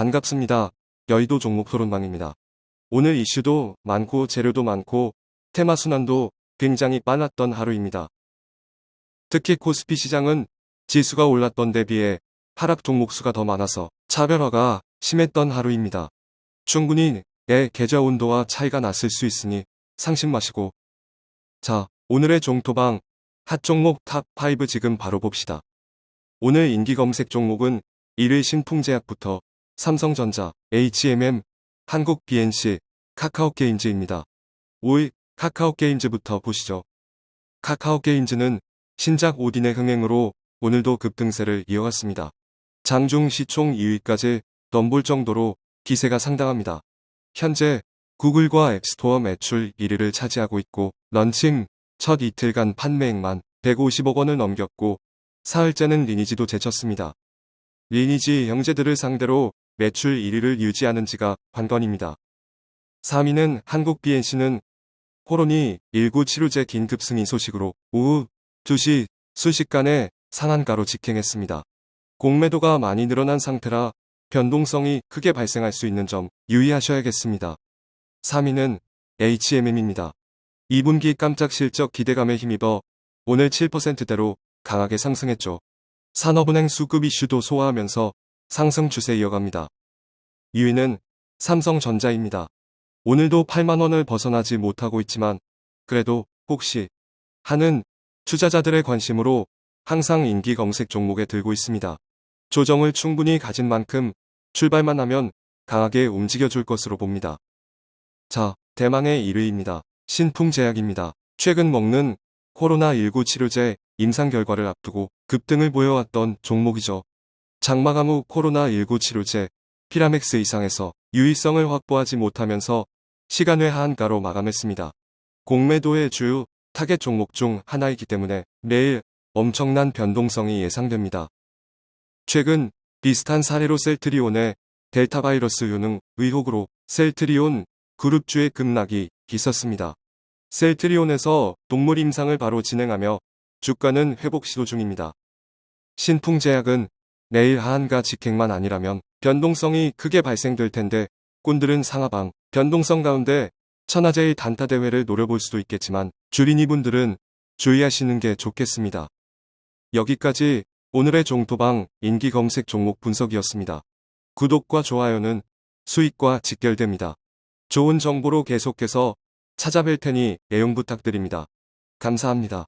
반갑습니다. 여의도 종목 토론방입니다. 오늘 이슈도 많고 재료도 많고 테마 순환도 굉장히 빨랐던 하루입니다. 특히 코스피 시장은 지수가 올랐던 대비해 하락 종목 수가 더 많아서 차별화가 심했던 하루입니다. 충분히 내 계좌 온도와 차이가 났을 수 있으니 상심 마시고 자 오늘의 종토방 핫 종목 탑5 지금 바로 봅시다. 오늘 인기 검색 종목은 1위 신풍제약부터 삼성전자, HMM, 한국 BNC, 카카오 게임즈입니다. 5위 카카오 게임즈부터 보시죠. 카카오 게임즈는 신작 오딘의 흥행으로 오늘도 급등세를 이어갔습니다. 장중 시총 2위까지 넘볼 정도로 기세가 상당합니다. 현재 구글과 앱스토어 매출 1위를 차지하고 있고 런칭 첫 이틀간 판매액만 150억 원을 넘겼고 사흘째는 리니지도 제쳤습니다. 리니지 형제들을 상대로 매출 1위를 유지하는지가 관건입니다. 3위는 한국 BNC는 코로니 19 치료제 긴급 승인 소식으로 오후 2시 순식간에 상한가로 직행했습니다. 공매도가 많이 늘어난 상태라 변동성이 크게 발생할 수 있는 점 유의하셔야겠습니다. 3위는 HMM입니다. 2분기 깜짝 실적 기대감에 힘입어 오늘 7%대로 강하게 상승했죠. 산업은행 수급 이슈도 소화하면서 상승 추세 이어갑니다. 2위는 삼성전자입니다. 오늘도 8만원을 벗어나지 못하고 있지만 그래도 혹시 하는 투자자들의 관심으로 항상 인기 검색 종목에 들고 있습니다. 조정을 충분히 가진 만큼 출발만 하면 강하게 움직여줄 것으로 봅니다. 자, 대망의 1위입니다. 신풍제약입니다. 최근 먹는 코로나19 치료제 임상 결과를 앞두고 급등을 보여왔던 종목이죠. 장마감 후 코로나19 치료제 피라맥스 이상에서 유의성을 확보하지 못하면서 시간외 하한가로 마감했습니다. 공매도의 주요 타겟 종목 중 하나이기 때문에 내일 엄청난 변동성이 예상됩니다. 최근 비슷한 사례로 셀트리온의 델타 바이러스 유능 의혹으로 셀트리온 그룹주의 급락이 있었습니다. 셀트리온에서 동물 임상을 바로 진행하며 주가는 회복 시도 중입니다. 신풍제약은 내일 하한가 직행만 아니라면 변동성이 크게 발생될 텐데 꾼들은 상하방 변동성 가운데 천하제일 단타 대회를 노려볼 수도 있겠지만 주린이 분들은 주의하시는 게 좋겠습니다. 여기까지 오늘의 종토방 인기 검색 종목 분석이었습니다. 구독과 좋아요는 수익과 직결됩니다. 좋은 정보로 계속해서 찾아뵐 테니 애용 부탁드립니다. 감사합니다.